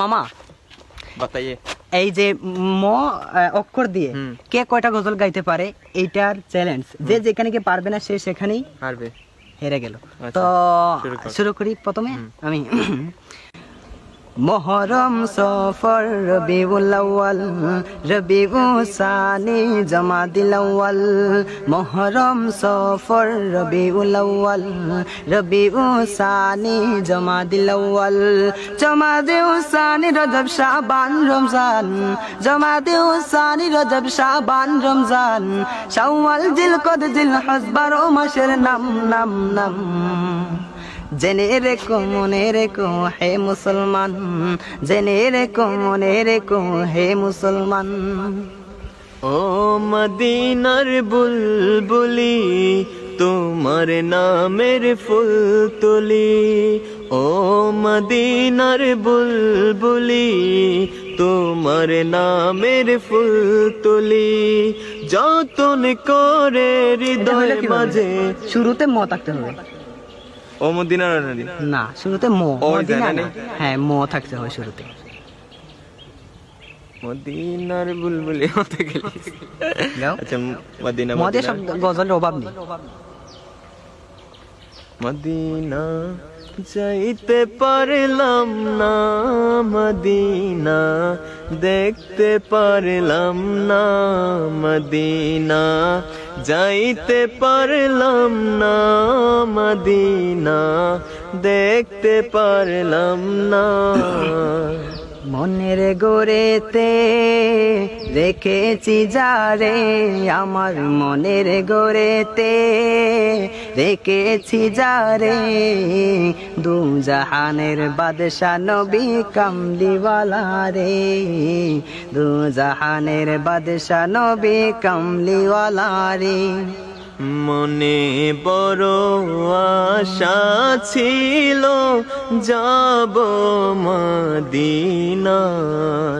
মামা। বাতাইয়ে। এই যে ম অক্ষর দিয়ে কে কয়টা গজল গাইতে পারে এইটার চ্যালেঞ্জ যে যেখানে কে পারবে না সে সেখানেই পারবে। হেরে গেল। তো শুরু করি। প্রথমে? আমি। মহরম সফর রবিউল আউয়াল রবিউ সানি জমাদিল আউয়াল। মহরম সফর রবিউল আউয়াল রবিউ সানি জমাদিল আউয়াল। জমাদিউ সানি রজব শাবান রমজান জমাদিউ সানি রজব শাবান রমজান। শাওয়াল, জিলকদ জিল হজ বারো মাসের নাম নাম নাম। জেনে রেখো, মনে রেখো, হে মুসলমান। জেনে রেখো মনে রেখো হে মুসলমান। ও মদিনার বুলবুলি তোমার নামের ফুল তুলি। ও মদিনার বুলবুলি তোমার নামের ফুল তুলি। যতন করে হৃদয়? মাঝে শুরুতে ম থাকতে হবে। ও মদিনার নদী না শুরুতে মো। ওই মদিনা না। হ্যাঁ মো থাকতে হবে শুরুতে। মদিনার বুলবুলি হতে গেলে। আচ্ছা মদিনা মদে মদিনা। শব্দ গজলের অভাব নেই। মদিনা যাইতে পারলাম না মদিনা। দেখতে পারলাম না মদিনা। যাইতে পারলাম না মদিনা দেখতে পারলাম না। মনের গোরেতে রেখেছি যারে আমার মনের গোরেতে রেখেছি যারে দু জাহানের বাদশা নবী কামলিওয়ালা রে। দু জাহানের বাদশা নবী কামলিওয়ালা রে। মনে বড় আশা ছিল, যাব মদিনায়।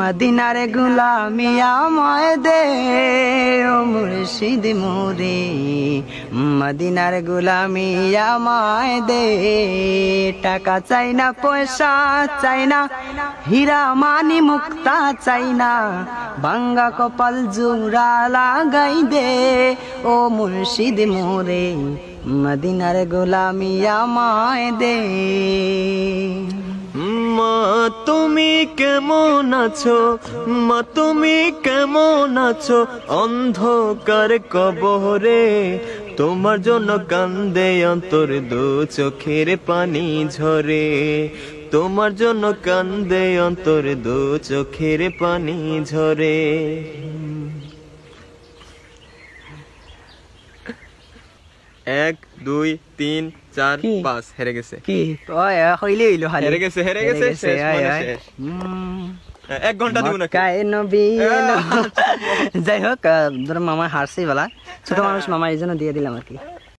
মদিনার গুলামি আমায় দে, ও মুর্শিদ মোরে। মদিনার গুলামি আমায় দে, টাকা চাই না, পয়সা চাই না, হীরা মানি মুক্তা চাই না ভাঙ্গা কপাল জোড়া লাগাই দে, ও মুর্শিদ মোরে। মদিনার গোলামি আমায় দে। কেমন আছো? মা, তুমি কেমন আছো? অন্ধকার কবরে, তোমার জন্য কান্দে অন্তর দু চোখের পানি ঝরে। তোমার জন্য কান্দে অন্তর দু চোখের পানি ঝরে। এক দুই তিন চার পাঁচ। হেরে গেছে। কি? হইলে হইল হারি গেছে, হেরে গেছে। উম, এক ঘণ্টা দিব না মক্কায় নবী যাই হোক ধরো মামা হারছি বলা। ছোট মানুষ মামা এই জন্য দিয়ে দিলাম আর কি।